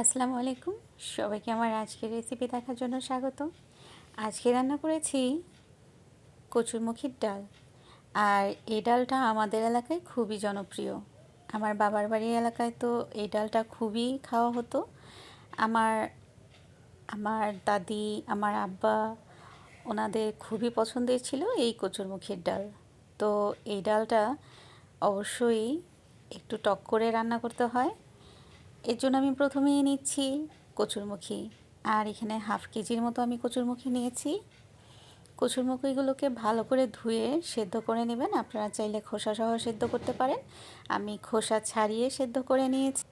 আসসালামু আলাইকুম। সবাইকে আমার আজকের রেসিপি দেখার জন্য স্বাগত। আজকে রান্না করেছি কচুরমুখির ডাল। আর এই ডালটা আমাদের এলাকায় খুবই জনপ্রিয়। আমার বাবার বাড়ির এলাকায় তো এই ডালটা খুবই খাওয়া হতো। আমার আমার দাদি, আমার আব্বা ওনাদের খুবই পছন্দের ছিল এই কচুরমুখির ডাল। তো এই ডালটা অবশ্যই একটু টক করে রান্না করতে হয়। এর জন্য আমি প্রথমেই নিচ্ছি কচুরমুখী। আর এখানে হাফ কেজির মতো আমি কচুরমুখী নিয়েছি। কচুরমুখীগুলোকে ভালো করে ধুয়ে সেদ্ধ করে নেবেন। আপনারা চাইলে খোসা সহ সেদ্ধ করতে পারেন। আমি খোসা ছাড়িয়ে সেদ্ধ করে নিয়েছি।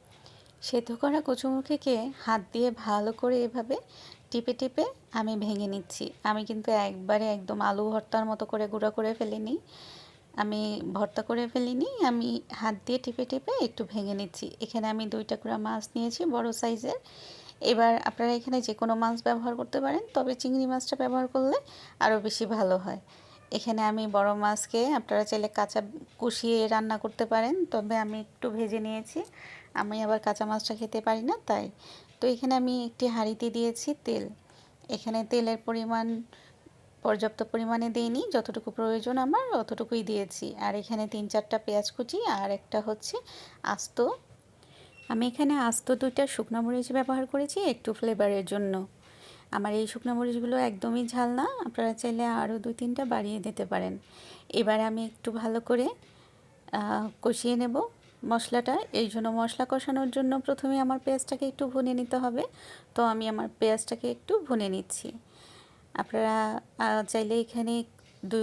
সেদ্ধ করা কচুরমুখিকে হাত দিয়ে ভালো করে এভাবে টিপে টিপে আমি ভেঙে নিচ্ছি। আমি কিন্তু একবারে একদম আলু ভর্তার মতো করে গুঁড়ো করে ফেলিনি। আমি ভর্তা করে ফেলিনি, আমি হাত দিয়ে টিপে টিপে একটু ভেঙে নিচ্ছি। এখানে আমি দুই টুকরা মাছ নিয়েছি, বড় সাইজের। এবার আপনারা এখানে যে কোনো মাছ ব্যবহার করতে পারেন, তবে চিংড়ি মাছটা ব্যবহার করলে আরও বেশি ভালো হয়। এখানে আমি বড় মাছকে আপনারা চাইলে কাঁচা কষিয়ে রান্না করতে পারেন, তবে আমি একটু ভেজে নিয়েছি। আমি আবার কাঁচা মাছটা খেতে পারি না, তাই। তো এখানে আমি একটি হাঁড়িতে দিয়েছি তেল। এখানে তেলের পরিমাণ পর্যাপ্ত পরিমাণে দিইনি, যতটুকু প্রয়োজন আমার অতটুকুই দিয়েছি। আর এখানে তিন চারটা পেঁয়াজ কুচি আর একটা হচ্ছে আস্ত। আমি এখানে আস্ত দুইটা শুকনো মরিচ ব্যবহার করেছি একটু ফ্লেভারের জন্য। আমার এই শুকনো মরিচগুলো একদমই ঝাল না, আপনারা চাইলে আরও দুই তিনটা বাড়িয়ে দিতে পারেন। এবার আমি একটু ভালো করে কষিয়ে নেব মশলাটা। এই জন্য মশলা কষানোর জন্য প্রথমে আমার পেঁয়াজটাকে একটু ভুনে নিতে হবে। তো আমি আমার পেঁয়াজটাকে একটু ভুনে নিচ্ছি। আপনারা চাইলে এখানে দু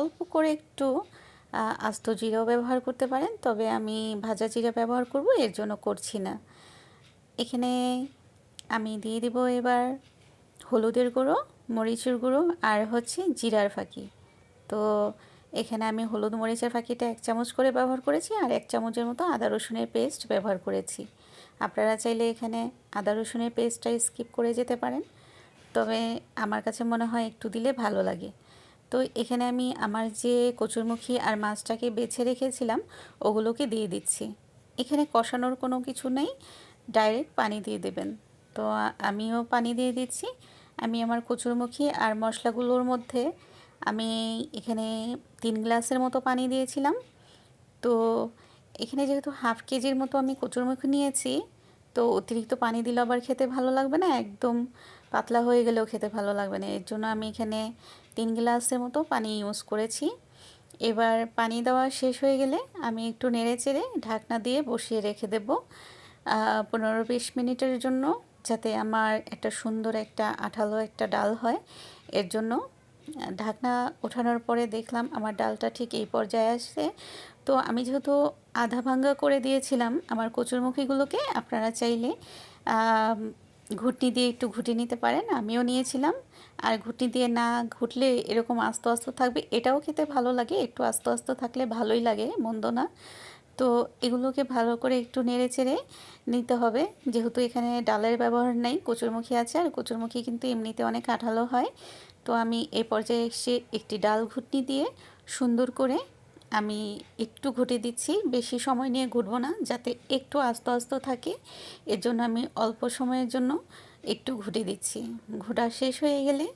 অল্প করে একটু আস্ত জিরাও ব্যবহার করতে পারেন। তবে আমি ভাজা জিরা ব্যবহার করব, এর জন্য করছি না। এখানে আমি দিয়ে দিব এবার হলুদের গুঁড়ো, মরিচের গুঁড়ো আর হচ্ছে জিরার ফাঁকি। তো এখানে আমি হলুদ মরিচের ফাঁকিটা এক চামচ করে ব্যবহার করেছি আর এক চামচের মতো আদা রসুনের পেস্ট ব্যবহার করেছি। আপনারা চাইলে এখানে আদা রসুনের পেস্টটা স্কিপ করে যেতে পারেন। তবে আমার কাছে মনে হয় একটু দিলে ভালো লাগে। তো এখানে আমি আমার যে কচুরমুখী আর মাছটাকে বেছে রেখেছিলাম, ওগুলোকে দিয়ে দিচ্ছি। এখানে কষানোর কোনো কিছু নেই, ডাইরেক্ট পানি দিয়ে দেবেন। তো আমিও পানি দিয়ে দিচ্ছি। আমি আমার কচুরমুখী আর মশলাগুলোর মধ্যে আমি এখানে তিন গ্লাসের মতো পানি দিয়েছিলাম। তো এখানে যেহেতু হাফ কেজির মতো আমি কচুরমুখী নিয়েছি তো অতিরিক্ত পানি দিলে আবার খেতে ভালো লাগবে না? একদম পাতলা হয়ে গেলেও খেতে ভালো লাগবে না। এর জন্য আমি এখানে তিন গ্লাসের মতো পানি ইউজ করেছি। এবার পানি দেওয়া শেষ হয়ে গেলে আমি একটু নেড়ে চেড়ে ঢাকনা দিয়ে বসিয়ে রেখে দেব। পনেরো বিশ মিনিটের জন্য যাতে আমার একটা সুন্দর একটা আঠালো একটা ডাল হয়। এর জন্য ঢাকনা ওঠানোর পরে দেখলাম আমার ডালটা ঠিক এই পর্যায়ে আসছে। তো আমি যেহেতু আধা ভাঙ্গা করে দিয়েছিলাম আমার কচুরমুখীগুলোকে, আপনারা চাইলে ঘুটনি দিয়ে একটু ঘুটে নিতে পারেন। আমিও নিয়েছিলাম। আর ঘুটনি দিয়ে না ঘুটলে এরকম আস্ত আস্ত থাকবে, এটাও খেতে ভালো লাগে। একটু আস্ত আস্ত থাকলে ভালোই লাগে, মন্দ না। তো এগুলোকে ভালো করে একটু নেড়ে চেড়ে নিতে হবে। যেহেতু এখানে ডালের ব্যবহার নেই, কচুরমুখী আছে আর কচুরমুখী কিন্তু এমনিতে অনেক আঠালো হয়। তো আমি এই পর্যায়ে এসে একটি ডাল ঘুটনি দিয়ে সুন্দর করে আমি একটু ঘুটে দিচ্ছি। বেশি সময় নিয়ে ঘুটবো না, যাতে একটু আস্তে আস্তে থাকে। এর জন্য আমি অল্প সময়ের জন্য একটু ঘুটে দিচ্ছি। ঘুটা শেষ হয়ে গেলে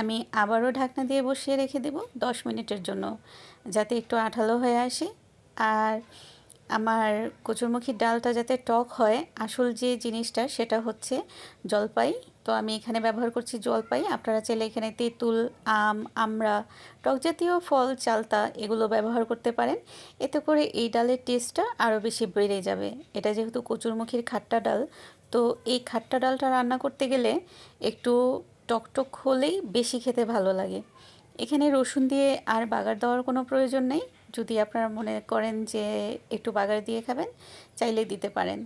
আমি আবারও ঢাকনা দিয়ে বসিয়ে রেখে দেব দশ মিনিটের জন্য, যাতে একটু আঠালো হয়ে আসে। আর আমার কচুরমুখির ডালটা যাতে টক হয়, আসল যে জিনিসটা সেটা হচ্ছে জলপাই। তো আমি এখানে ব্যবহার করছি জলপাই। আপনারা চাইলে এখানে তেঁতুল, আম, আমড়া, টক জাতীয় ফল, চালতা এগুলো ব্যবহার করতে পারেন। এতে করে এই ডালের টেস্টটা আরও বেশি বেড়ে যাবে। এটা যেহেতু কচুরমুখির খাট্টা ডাল, তো এই খাট্টা ডালটা রান্না করতে গেলে একটু টকটক হলেই বেশি খেতে ভালো লাগে। এখানে রসুন দিয়ে আর বাগার দেওয়ার কোনো প্রয়োজন নেই। যদি আপনারা মনে করেন যে একটু বাগার দিয়ে খাবেন, চাইলে দিতে পারেন।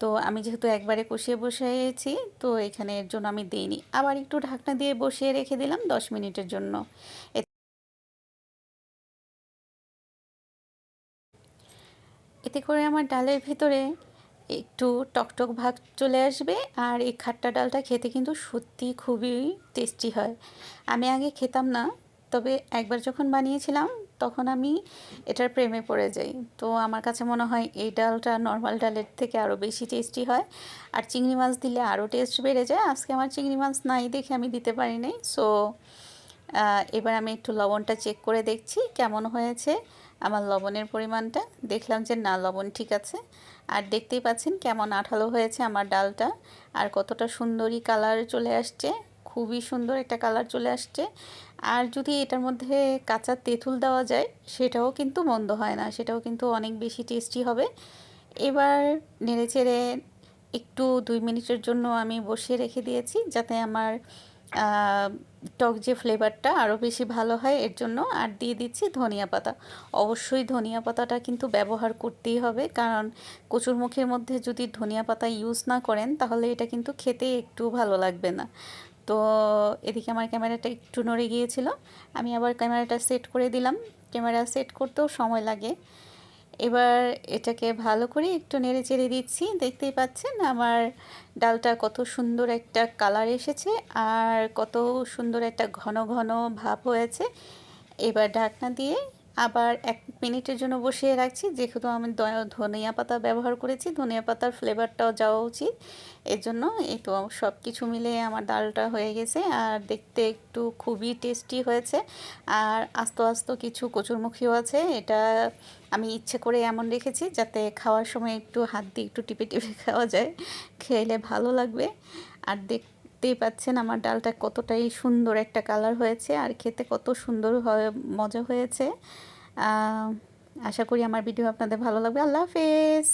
তো আমি যেহেতু একবারে কষিয়ে বসিয়েছি, তো এখানে এর জন্য আমি দিইনি। আবার একটু ঢাকনা দিয়ে বসিয়ে রেখে দিলাম দশ মিনিটের জন্য। এতে করে আমার ডালের ভিতরে একটু টকটক ভাগ চলে আসবে আর এই খাট্টা ডালটা খেতে কিন্তু সত্যি খুবই টেস্টি হয়। আমি আগে খেতাম না তবে একবার যখন বানিয়েছিলাম, তখন আমি এটার প্রেমে পড়ে যাই। তো আমার কাছে মনে হয় এই ডালটা নর্মাল ডালের থেকে আরও বেশি টেস্টি হয়। আর চিংড়ি মাছ দিলে আরও টেস্ট বেড়ে যায়। আজকে আমার চিংড়ি মাছ নাই দেখে আমি দিতে পারি নাই। সো এবার আমি একটু লবণটা চেক করে দেখছি কেমন হয়েছে আমার লবণের পরিমাণটা। দেখলাম যে না, লবণ ঠিক আছে। আর দেখতেই পাচ্ছেন কেমন আঠালো হয়েছে আমার ডালটা। আর কতটা সুন্দরী কালার চলে আসছে। খুবই সুন্দর একটা কালার চলে আসছে। আর যদি এটার মধ্যে কাঁচা তেঁতুল দেওয়া যায়, সেটাও কিন্তু মন্দ হয় না, সেটাও কিন্তু অনেক বেশি টেস্টি হবে। এবার নেড়ে চেড়ে একটু দুই মিনিটের জন্য আমি বসিয়ে রেখে দিয়েছি, যাতে আমার টক যে ফ্লেভারটা আরও বেশি ভালো হয়, এর জন্য। আর দিয়ে দিচ্ছি ধনিয়া পাতা। অবশ্যই ধনিয়া পাতাটা কিন্তু ব্যবহার করতেই হবে, কারণ কচুরমুখের মধ্যে যদি ধনিয়া পাতা ইউজ না করেন, তাহলে এটা কিন্তু খেতে একটু ভালো লাগবে না। তো এদিকে আমার ক্যামেরাটা একটু নড়ে গিয়েছিল। আমি আবার ক্যামেরাটা সেট করে দিলাম। ক্যামেরা সেট করতেও সময় লাগে। এবার এটাকে ভালো করে একটু নেড়ে চেড়ে দিচ্ছি। দেখতেই পাচ্ছেন আমার ডালটা কত সুন্দর একটা কালার এসেছে আর কত সুন্দর একটা ঘন ঘন ভাব হয়েছে। এবার ঢাকনা দিয়ে আবার এক মিনিটের জন্য বসিয়ে রাখছি, যেহেতু আমি ধনিয়া পাতা ব্যবহার করেছি, ধনিয়া পাতার ফ্লেভারটাও যাওয়া উচিত। এর জন্য এই তো সব কিছু মিলে আমার ডালটা হয়ে গেছে, আর দেখতে একটু খুবই টেস্টি হয়েছে। আর আস্ত আস্ত কিছু কচুরমুখীও আছে, এটা আমি ইচ্ছে করে এমন রেখেছি যাতে খাওয়ার সময় একটু হাত দিয়ে একটু টিপে টিপে খাওয়া যায়, খেলে ভালো লাগবে। আর দেখ দেখতেই পাচ্ছেন আমার ডালটা কতটাই সুন্দর একটা কালার হয়েছে আর খেতে কত সুন্দর হয়ে, মজা হয়েছে। আশা করি আমার ভিডিও আপনাদের ভালো লাগবে। আল্লাহ হাফেজ।